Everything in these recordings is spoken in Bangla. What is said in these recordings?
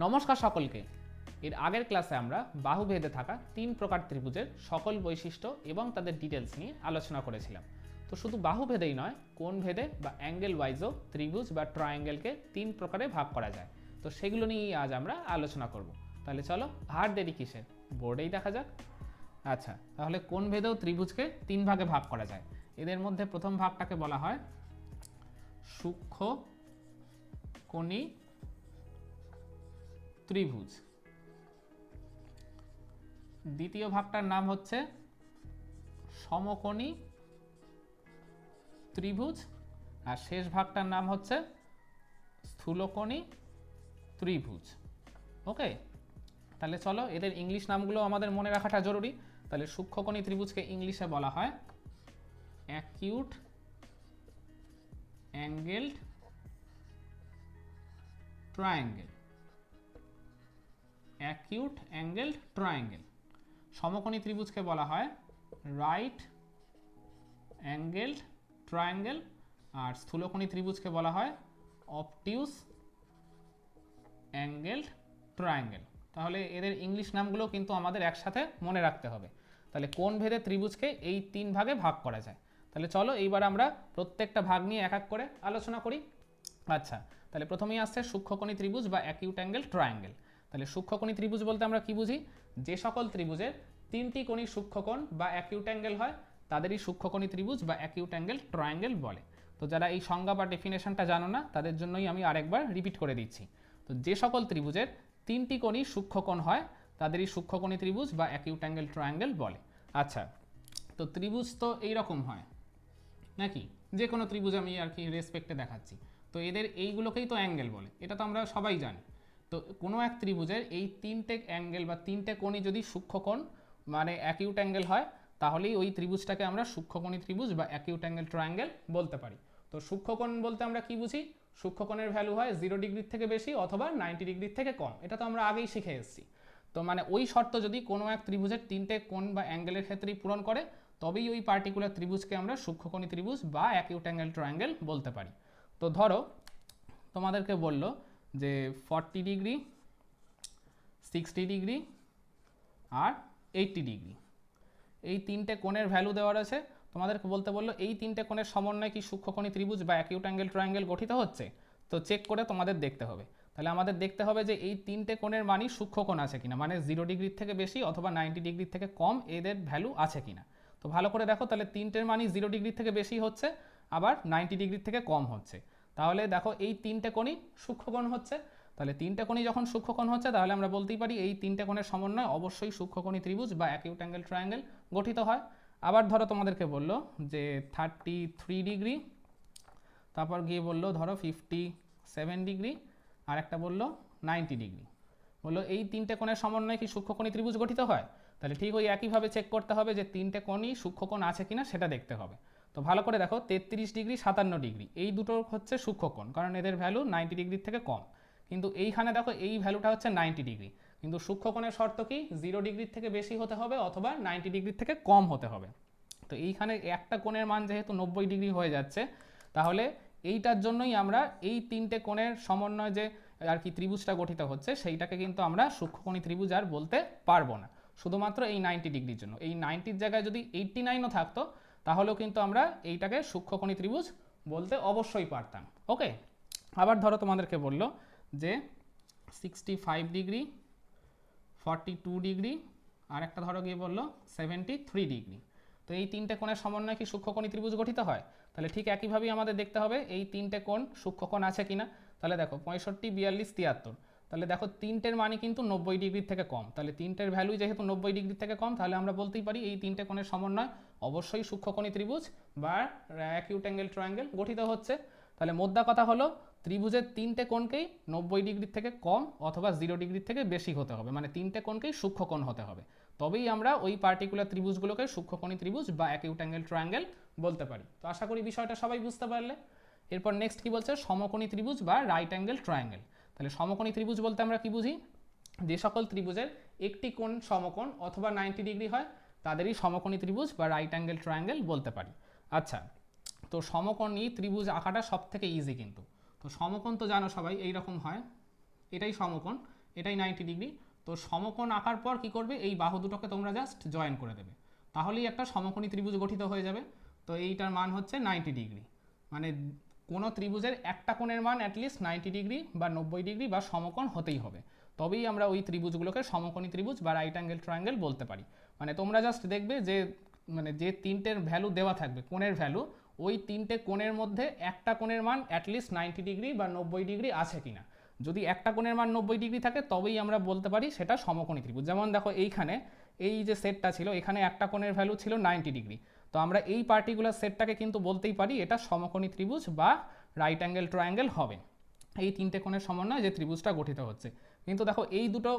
নমস্কার সকলকে। এর আগের ক্লাসে আমরা বাহুভেদে থাকা তিন প্রকার ত্রিভুজের সকল বৈশিষ্ট্য এবং তাদের ডিটেলস নিয়ে আলোচনা করেছিলাম। তো শুধু বাহুভেদেই নয়, কোন ভেদে বা অ্যাঙ্গেল ওয়াইজও ত্রিভুজ বা ট্রায়াঙ্গেলকে তিন প্রকারে ভাগ করা যায়। তো সেগুলো নিয়েই আজ আমরা আলোচনা করব। তাহলে চলো, আর দেরি কিসের? বোর্ডেই দেখা যাক। আচ্ছা তাহলে কোন ভেদেও ত্রিভুজকে তিন ভাগে ভাগ করা যায়? এদের মধ্যে প্রথম ভাগটাকে বলা হয় সূক্ষ্ম কোণী ত্রিভুজ। দ্বিতীয় ভাগটার নাম হচ্ছে সমকোণী ত্রিভুজ আর শেষ ভাগটার নাম হচ্ছে স্থূলকোণী ত্রিভুজ। ওকে? তাহলে চলো এদের ইংলিশ নামগুলো আমাদের মনে রাখাটা জরুরি। তাহলে সূক্ষ্মকোণী ত্রিভুজকে ইংলিশে বলা হয় acute angled triangle. Acute angled triangle সমকোণী ত্রিভুজকে বলা হয় রাইট অ্যাঙ্গেল ট্রায়াঙ্গেল আর স্থূলকোণী ত্রিভুজকে বলা হয় অপটিউস অ্যাঙ্গেল ট্রায়াঙ্গেল তাহলে এদের ইংলিশ নামগুলো কিন্তু আমাদের একসাথে মনে রাখতে হবে। তাহলে কোন ভেদে ত্রিভুজকে এই তিন ভাগে ভাগ করা যায়? তাহলে চলো এইবার আমরা প্রত্যেকটা ভাগ নিয়ে এক এক করে আলোচনা করি। আচ্ছা তাহলে প্রথমেই আসছে সূক্ষ্মকোণী ত্রিভুজ বা অ্যাকিউট অ্যাঙ্গেল ট্রায়াঙ্গেল তাহলে সূক্ষ্মকোণী ত্রিভুজ বলতে আমরা কি বুঝি? যে সকল ত্রিভুজের তিনটি কোণী সূক্ষ্মকোণ বা অ্যাকিউট অ্যাঙ্গেল হয়, তাদেরই সূক্ষ্মকোণী ত্রিভুজ বা অ্যাকিউট অ্যাঙ্গেল ট্রায়াঙ্গেল বলে। তো যারা এই সংজ্ঞা বা ডেফিনেশনটা জানো না, তাদের জন্যই আমি আরেকবার রিপিট করে দিচ্ছি। তো যে সকল ত্রিভুজের তিনটি কোণই সূক্ষ্মকোণ হয়, তাদেরই সূক্ষ্মকোণী ত্রিভুজ বা অ্যাকিউট অ্যাঙ্গেল ট্রায়াঙ্গেল বলে। আচ্ছা তো ত্রিভুজ তো এইরকম হয়, নাকি? যে কোনো ত্রিভুজ আমি আর কি রেসপেক্টে দেখাচ্ছি। তো এদের এইগুলোকেই তো অ্যাঙ্গেল বলে। এটা তো আমরা সবাই জানি। তো কোনো এক ত্রিভুজের এই তিনটে অ্যাঙ্গেল বা তিনটে কোণই যদি সূক্ষ্মকোণ মানে অ্যাকিউট অ্যাঙ্গেল হয়, তাহলেই ওই ত্রিভুজটাকে আমরা সূক্ষ্মকোণী ত্রিভুজ বা অ্যাকিউট অ্যাঙ্গেল ট্রায়াঙ্গেল বলতে পারি। তো সূক্ষ্মকোণ বলতে আমরা কি বুঝি? সূক্ষ্মকোণের ভ্যালু হয় জিরো ডিগ্রির থেকে বেশি অথবা নাইনটি ডিগ্রির থেকে কম। এটা তো আমরা আগেই শিখে এসেছি। তো মানে ওই শর্ত যদি কোনো এক ত্রিভুজের তিনটে কোণ বা অ্যাঙ্গেলের ক্ষেত্রেই পূরণ করে, তবেই ওই পার্টিকুলার ত্রিভুজকে আমরা সূক্ষ্মকোণী ত্রিভুজ বা অ্যাকিউট অ্যাঙ্গেল ট্রায়াঙ্গেল বলতে পারি। তো ধরো, তোমাদেরকে বলল যে ফর্টি ডিগ্রি সিক্সটি ডিগ্রি আর এইটটি ডিগ্রি এই তিনটে কোণের ভ্যালু দেওয়ার আছে। তোমাদেরকে বলতে বলল, এই তিনটে কোণের সমন্বয়ে কি সূক্ষ্মকোণী ত্রিভুজ বা অ্যাকিউট অ্যাঙ্গেল ট্রায়াঙ্গেল গঠিত হচ্ছে? তো চেক করে তোমাদের দেখতে হবে। তাহলে আমাদের দেখতে হবে যে এই তিনটে কোণের মানই সূক্ষ্মকোণ আছে কিনা। মানে জিরো ডিগ্রির থেকে বেশি অথবা নাইনটি ডিগ্রির থেকে কম এদের ভ্যালু আছে কিনা। তো ভালো করে দেখো, তাহলে তিনটের মানই জিরো ডিগ্রির থেকে বেশি হচ্ছে, আবার নাইনটি ডিগ্রির থেকে কম হচ্ছে। তাহলে দেখো এই তিনটে কোণই সূক্ষ্মকোণ হচ্ছে। তাহলে তিনটে কোণই যখন সূক্ষ্মকোণ হচ্ছে, তাহলে আমরা বলতেই পারি এই তিনটে কোণের সমন্বয় অবশ্যই সূক্ষ্মকোণী ত্রিভুজ বা অ্যাকিউট অ্যাঙ্গেল ট্রায়াঙ্গেল গঠিত হয়। আবার ধরো তোমাদেরকে বলল যে থার্টি থ্রি ডিগ্রি তারপর গিয়ে বলল ধরো ফিফটি সেভেন ডিগ্রি আর একটা বলল নাইনটি ডিগ্রি বলল এই তিনটে কোণের সমন্বয়ে কি সূক্ষ্মকোণী ত্রিভুজ গঠিত হয়? তাহলে ঠিক ওই একইভাবে চেক করতে হবে যে তিনটে কোণই সূক্ষ্মকোণ আছে কিনা সেটা দেখতে হবে। তো ভালো করে দেখো, তেত্রিশ ডিগ্রি, সাতান্ন ডিগ্রি, এই দুটো হচ্ছে সূক্ষ্মকোণ, কারণ এদের ভ্যালু নাইনটি ডিগ্রির থেকে কম। কিন্তু এইখানে দেখো, এই ভ্যালুটা হচ্ছে নাইনটি ডিগ্রি কিন্তু সূক্ষ্মকোণের শর্ত কি? জিরো ডিগ্রির থেকে বেশি হতে হবে অথবা নাইনটি ডিগ্রির থেকে কম হতে হবে। তো এইখানে একটা কোণের মান যেহেতু নব্বই ডিগ্রি হয়ে যাচ্ছে, তাহলে এইটার জন্যই আমরা এই তিনটে কোণের সমন্বয় যে আর কি ত্রিভুজটা গঠিত হচ্ছে, সেইটাকে কিন্তু আমরা সূক্ষ্মকোণী ত্রিভুজ আর বলতে পারব না। শুধুমাত্র এই নাইনটি ডিগ্রির জন্য। এই নাইনটির জায়গায় যদি এইটটি নাইনও থাকতো তাহলেও কিন্তু আমরা এইটাকে সূক্ষ্মকোণী ত্রিভুজ বলতে অবশ্যই পারতাম। ওকে? আবার ধরো তোমাদেরকে বলল যে sixty five degree forty two degree আর একটা ধরো গিয়ে বলল সেভেন্টি থ্রি ডিগ্রি তো এই তিনটে কোণের সমন্বয়ে কি সূক্ষ্মকোণী ত্রিভুজ গঠিত হয়? তাহলে ঠিক একইভাবেই আমাদের দেখতে হবে এই তিনটে কোণ সূক্ষ্মকোণ আছে কিনা। তাহলে দেখো পঁয়ষট্টি, বিয়াল্লিশ, তিয়াত্তর। তাহলে দেখো তিনটের মানে কিন্তু নব্বই ডিগ্রির থেকে কম। তাহলে তিনটের ভ্যালু যেহেতু নব্বই ডিগ্রির থেকে কম, তাহলে আমরা বলতেই পারি এই তিনটে কোণের সমন্বয় অবশ্যই সূক্ষ্মকোণী ত্রিভুজ বা অ্যাকিউট অ্যাঙ্গেল ট্রায়াঙ্গেল গঠিত হচ্ছে। তাহলে মোদ্দা কথা হলো ত্রিভুজের তিনটে কোণকেই নব্বই ডিগ্রির থেকে কম অথবা জিরো ডিগ্রির থেকে বেশি হতে হবে মানে তিনটে কোণকেই সূক্ষ্মকোণ হতে হবে। তবেই আমরা ওই পার্টিকুলার ত্রিভুজগুলোকে সূক্ষ্মকোণী ত্রিভুজ বা অ্যাকিউট অ্যাঙ্গেল ট্রায়াঙ্গেল বলতে পারি। তো আশা করি বিষয়টা সবাই বুঝতে পারলে। এরপর নেক্সট কি বলছে? সমকোণী ত্রিভুজ বা রাইট অ্যাঙ্গেল ট্রায়াঙ্গেল তাহলে সমকোণী ত্রিভুজ বলতে আমরা কি বুঝি? যে সকল ত্রিভুজের একটি কোণ সমকোণ অথবা নাইনটি ডিগ্রি হয়, তাদেরই সমকোণী ত্রিভুজ বা রাইট অ্যাঙ্গেল ট্রায়াঙ্গেল বলতে পারি। আচ্ছা তো সমকোণী ত্রিভুজ আঁকাটা সব থেকে ইজি কিন্তু। তো সমকোণ তো জানো সবাই এই রকম হয়। এটাই সমকোণ, এটাই নাইনটি ডিগ্রি তো সমকোণ আঁকার পর কি করবে? এই বাহু দুটোকে তোমরা জাস্ট জয়েন করে দেবে। তাহলেই একটা সমকোণী ত্রিভুজ গঠিত হয়ে যাবে। তো এইটার মান হচ্ছে নাইনটি ডিগ্রি মানে কোনো ত্রিভুজের একটা কোণের মান অ্যাটলিস্ট নাইনটি ডিগ্রি বা নব্বই ডিগ্রি বা সমকোণ হতেই হবে। তবেই আমরা ওই ত্রিভুজগুলোকে সমকোণী ত্রিভুজ বা রাইট অ্যাঙ্গেল ট্রায়াঙ্গেল বলতে পারি। মানে তোমরা জাস্ট দেখবে যে মানে যে তিনটের ভ্যালু দেওয়া থাকবে, কোণের ভ্যালু ওই তিনটে কোণের মধ্যে একটা কোণের মান অ্যাটলিস্ট নাইনটি ডিগ্রি বা নব্বই ডিগ্রি আছে কিনা। যদি একটা কোণের মান নব্বই ডিগ্রি থাকে, তবেই আমরা বলতে পারি সেটা সমকোণী ত্রিভুজ। যেমন দেখো এইখানে, এই যে সেটটা ছিল, এখানে একটা কোণের ভ্যালু ছিল নাইনটি ডিগ্রি তো আমরা এই পার্টিকুলার সেটটাকে কিন্তু বলতেই পারি এটা সমকোণী ত্রিভুজ বা রাইট অ্যাঙ্গেল ট্রায়াঙ্গেল হবে। এই তিনটে কোণের সমন্বয়ে যে ত্রিভুজটা গঠিত হচ্ছে। কিন্তু দেখো এই দুটো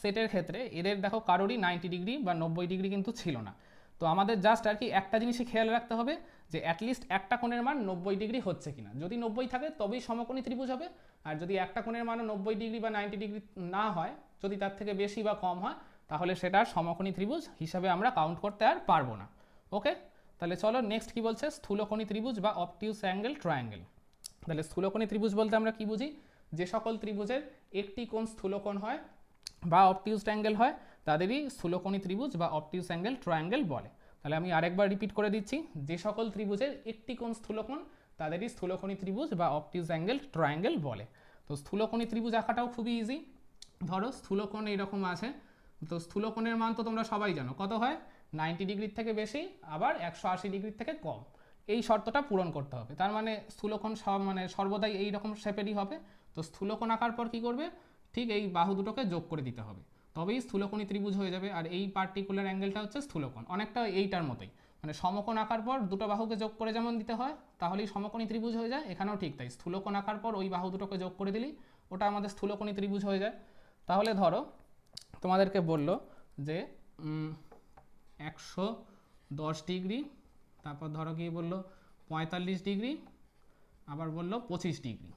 সেটের ক্ষেত্রে এদের দেখো কারোরই নাইনটি ডিগ্রি বা নব্বই ডিগ্রি কিন্তু ছিল না। তো আমাদের জাস্ট আর কি একটা জিনিসই খেয়াল রাখতে হবে যে অ্যাটলিস্ট একটা কোণের মান নব্বই ডিগ্রি হচ্ছে কিনা। যদি নব্বই থাকে তবেই সমকোণী ত্রিভুজ হবে। আর যদি একটা কোণের মানও নব্বই ডিগ্রি বা নাইনটি ডিগ্রি না হয়, যদি তার থেকে বেশি বা কম হয়, তাহলে সেটা সমকোণী ত্রিভুজ হিসাবে আমরা কাউন্ট করতে আর পারব না। ওকে তাহলে চলো নেক্সট কি বলছে? স্থূলকোণী ত্রিভুজ বা অপটিউস অ্যাঙ্গেল ট্রায়াঙ্গেল তাহলে স্থূলকোণী ত্রিভুজ বলতে আমরা কি বুঝি? যে সকল ত্রিভুজের একটি কোণ স্থূলকোণ হয় বা অপটিউস অ্যাঙ্গেল হয়, তাদেরই স্থূলকোণী ত্রিভুজ বা অপটিউস অ্যাঙ্গেল ট্রায়াঙ্গেল বলে। তাহলে আমি আরেকবার রিপিট করে দিচ্ছি, যে সকল ত্রিভুজের একটি কোণ স্থূলকোণ, তাদেরই স্থূলকোণী ত্রিভুজ বা অপটিউস অ্যাঙ্গেল ট্রায়াঙ্গেল বলে। তো স্থূলকোণী ত্রিভুজ আঁকাটাও খুবই ইজি ধরো স্থূলকোণ এইরকম আছে, তো স্থূলকোণের মান তো তোমরা সবাই জানো। কত হয়? নাইনটি ডিগ্রির থেকে বেশি, আবার একশো আশি ডিগ্রির থেকে কম। এই শর্তটা পূরণ করতে হবে। তার মানে স্থূলকোণ সব মানে সর্বদাই এই রকম শেপেরই হবে। তো স্থূলকোণ আঁকার পর কি করবে? ঠিক এই বাহু দুটোকে যোগ করে দিতে হবে। তবেই স্থূলকোণী ত্রিভুজ হয়ে যাবে। আর এই পার্টিকুলার অ্যাঙ্গেলটা হচ্ছে স্থূলকোণ। অনেকটা এইটার মতোই। মানে সমকোণ আঁকার পর দুটো বাহুকে যোগ করে যেমন দিতে হয়, তাহলেই সমকোণী ত্রিভুজ হয়ে যায়। এখানেও ঠিক তাই। স্থূলকোণ আঁকার পর ওই বাহু দুটোকে যোগ করে দিলেই ওটা আমাদের স্থূলকোণী ত্রিভুজ হয়ে যায়। তাহলে ধরো তোমাদেরকে বলল যে একশো দশ ডিগ্রি, তারপর ধরো কি বলল পঁয়তাল্লিশ ডিগ্রি, আবার বলল পঁচিশ ডিগ্রি।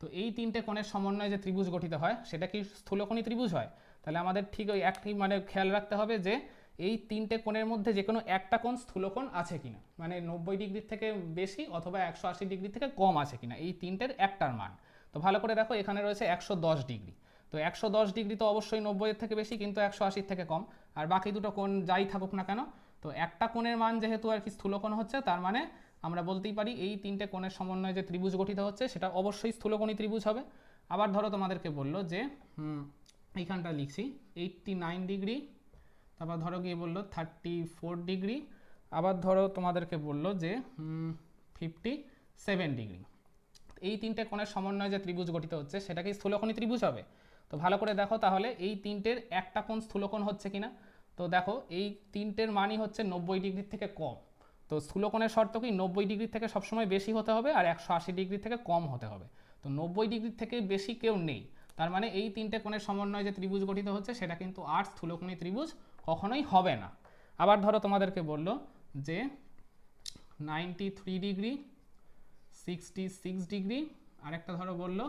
তো এই তিনটে কোণের সমন্বয়ে যে ত্রিভুজ গঠিত হয়, সেটা কি স্থূলকোণী ত্রিভুজ হয়? তাহলে আমাদের ঠিক ওই একটি মানে খেয়াল রাখতে হবে যে এই তিনটে কোণের মধ্যে যে কোনো একটা কোণ স্থূলকোণ আছে কিনা। মানে নব্বই ডিগ্রির থেকে বেশি অথবা একশো আশি ডিগ্রি থেকে কম আছে কিনা। এই তিনটের একটার মান। তো ভালো করে দেখো, এখানে রয়েছে একশো দশ ডিগ্রি। তো একশো দশ ডিগ্রি তো অবশ্যই নব্বইয়ের থেকে বেশি, কিন্তু একশো আশির থেকে কম। আর বাকি দুটো কোণ যাই থাকুক না কেন, তো একটা কোণের মান যেহেতু আর কি স্থূলকোণ হচ্ছে, তার মানে আমরা বলতেই পারি এই তিনটে কোণের সমন্বয়ে যে ত্রিভুজ গঠিত হচ্ছে, সেটা অবশ্যই স্থূলকোণী ত্রিভুজ হবে। আবার ধরো তোমাদেরকে বলল যে এইখানটা লিখছি, এইটটি নাইন ডিগ্রি, তারপর ধরো গিয়ে বলল থার্টি ফোর ডিগ্রি, আবার ধরো তোমাদেরকে বলল যে ফিফটি সেভেন ডিগ্রি। এই তিনটে কোণের সমন্বয়ে যে ত্রিভুজ গঠিত হচ্ছে, সেটা কি স্থূলকোণী ত্রিভুজ হবে? তো ভালো করে দেখো তাহলে এই তিনটের একটা কোণ স্থূলকোণ হচ্ছে কিনা? তো দেখো এই তিনটের মানই হচ্ছে নব্বই ডিগ্রির থেকে কম। তো স্থূলকোণের শর্ত কি? নব্বই ডিগ্রি থেকে সবসময় বেশি হতে হবে আর একশো আশি ডিগ্রি থেকে কম হতে হবে। তো নব্বই ডিগ্রি থেকে বেশি কেউ নেই। তার মানে এই তিনটে কোণের সমন্বয়ে যে ত্রিভুজ গঠিত হচ্ছে সেটা কিন্তু আর স্থূলকোণী ত্রিভুজ কখনোই হবে না। আবার ধরো তোমাদেরকে বলল যে ninety three degree sixty six degree, আরেকটা ধরো বলল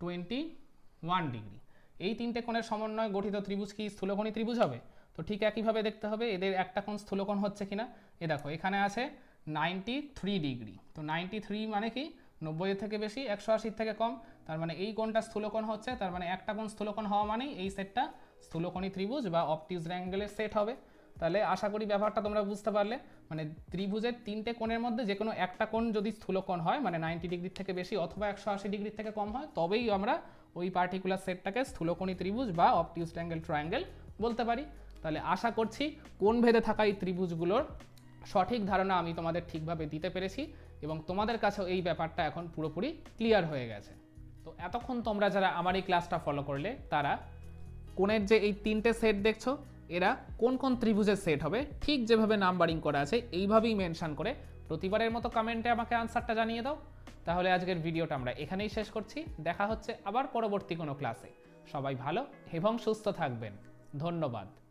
টোয়েন্টি ওয়ান ডিগ্রি। এই তিনটে কোণের সমন্বয় গঠিত ত্রিভুজ কি স্থূলকোণী ত্রিভুজ হবে? তো ঠিক একইভাবে দেখতে হবে, এদের একটা কোণ স্থূলকোণ হচ্ছে কিনা? এ দেখো, এখানে আছে নাইনটি থ্রি ডিগ্রি তো নাইনটি থ্রি মানে কি? নব্বইয়ের থেকে বেশি, একশো আশির থেকে কম। তার মানে এই কোণটা স্থূলকোণ হচ্ছে, তার মানে একটা কোণ স্থূলকোণ হওয়া মানেই এই সেটটা স্থূলকোণী ত্রিভুজ বা অপটিজ র্যাঙ্গেলের সেট হবে। তাহলে আশা করি ব্যাপারটা তোমরা বুঝতে পারলে। মানে ত্রিভুজের তিনটে কোণের মধ্যে যে কোনো একটা কোণ যদি স্থূলকোণ হয় মানে নাইনটি ডিগ্রির থেকে বেশি অথবা একশো আশি ডিগ্রির থেকে কম হয়, তবেই আমরা ওই পার্টিকুলার সেটটাকে স্থূলকোণী ত্রিভুজ বা অপটিউস অ্যাঙ্গেল ট্রায়াঙ্গেল বলতে পারি। তাহলে আশা করছি কোন ভেদে থাকা এই ত্রিভুজগুলোর সঠিক ধারণা আমি তোমাদের ঠিকভাবে দিতে পেরেছি এবং তোমাদের কাছেও এই ব্যাপারটা এখন পুরোপুরি ক্লিয়ার হয়ে গেছে। তো এতক্ষণ তোমরা যারা আমার এই ক্লাসটা ফলো করলে, তারা কোণের যে এই তিনটে সেট দেখছ এরা কোন কোন ত্রিভুজের সেট হবে, ঠিক যেভাবে নাম্বারিং করা আছে, এইভাবেই মেনশান করে প্রতিবারের মতো কমেন্টে আমাকে আনসারটা জানিয়ে দাও। তাহলে আজকের ভিডিওটা আমরা এখানেই শেষ করছি। দেখা হচ্ছে আবার পরবর্তী কোনো ক্লাসে সবাই ভালো এবং সুস্থ থাকবেন। ধন্যবাদ।